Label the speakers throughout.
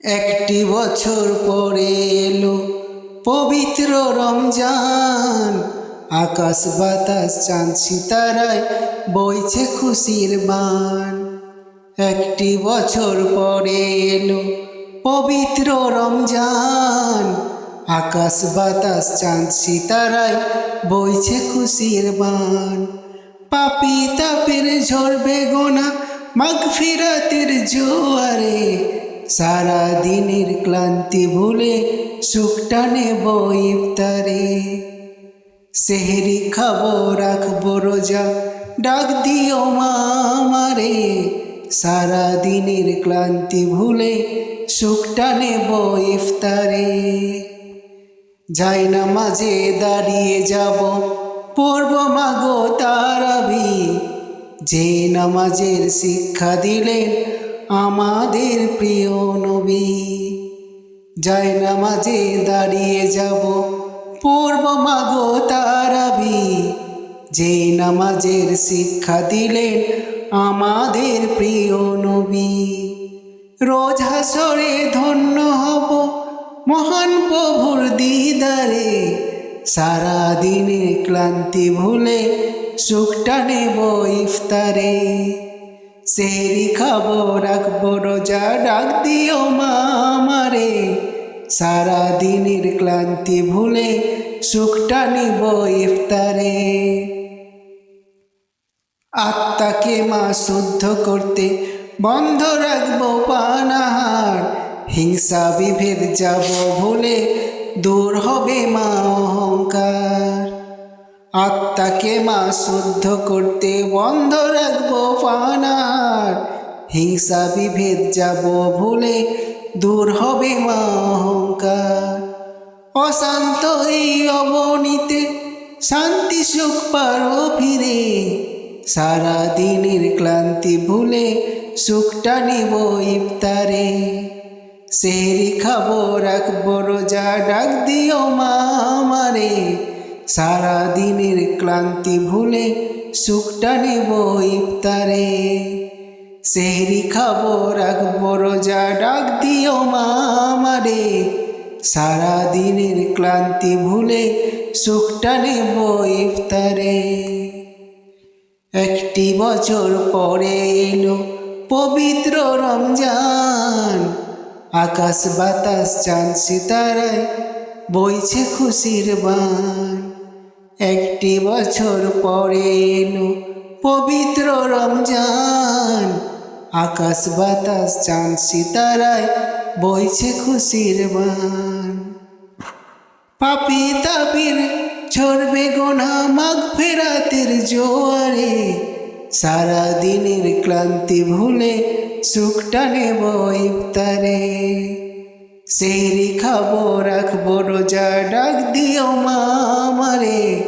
Speaker 1: একটি বছর পরে এলো পবিত্র রমজান। আকাশ বাতাস, চাঁদ সিতারায় বইছে খুশির বান। একটি বছর পরে এলো পবিত্র রমজান। আকাশ বাতাস, চাঁদ সিতারায় বইছে খুশির বান। পাপি তাপের ঝরবে গোনা মাঘ ফিরাতের জোয়ারে সারা দিনের ক্লান্তি ভুলে সুখটা নেব ইফতারে। সেহেরি খাব, রাখব রোজা, ডাক দিও মা আমারে। সারা দিনের ক্লান্তি ভুলে সুখটা নেব ইফতারে। যাই না মাঝে দাঁড়িয়ে যাব, পড়ব মাগো তারাবি। যে নামাজের শিক্ষা দিলেন আমাদের প্রিয় নবী। যাই নামাজে দাঁড়িয়ে যাব পূর্ব মাগো তারাবি যে নামাজের শিক্ষা দিলেন আমাদের প্রিয় নবী। রোজ হাসরে ধন্য হব মহান প্রভুর দিদারে। সারা দিনে ক্লান্তি ভুলে সুখটা নেব ইফতারে। সেহরি খাব রাখব, রোজা ডাক দিও মা আমারে সারা দিনের ক্লান্তি ভুলে সুখটা নিব ইফতারে। আত্মাকে মা শুদ্ধ করতে বন্ধ রাখব পানাহার। হিংসা বিভেদ যাব ভুলে দূর হবে মা অহংকার। আত্মাকে মা শুদ্ধ করতে বন্ধ রাখব পানাহার হিংসা বিভেদ যাব ভুলে দূর হবে মা অহংকার। অশান্ত এই অবনীতে শান্তি সুখ পারো ফিরে সারা দিনের ক্লান্তি ভুলে সুখটা নিব ইফতারে। সেহরি খাব, রাখব, রোজা, ডাক দিও মা আমারে। সারা দিনের ক্লান্তি ভুলে সুখটা নেব ইফতারে। সেহরি খাব, রাখব, রোজা ডাক দিও মা আমারে। সারা দিনের ক্লান্তি ভুলে সুখটা নেব ইফতারে। একটি বছর পরে এলো পবিত্র রমজান। আকাশ বাতাস চাঁদ সিতারায়, বইছে খুশির বান। একটি বছর পরে এলো পবিত্র রমজান। আকাশ বাতাস, চাঁদ, সিতারায় বইছে খুশির বান পাপি তাপির ঝরবে গোনা, মাঘ ফেরাতের জোয়ারে। সারা দিনের ক্লান্তি ভুলে সুখটা নেব ইফতারে সেই খাব রাখব রোজা ডাক দিও মা আমারে।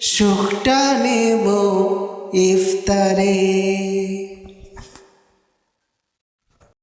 Speaker 1: সুখটা নেব ইফতারে।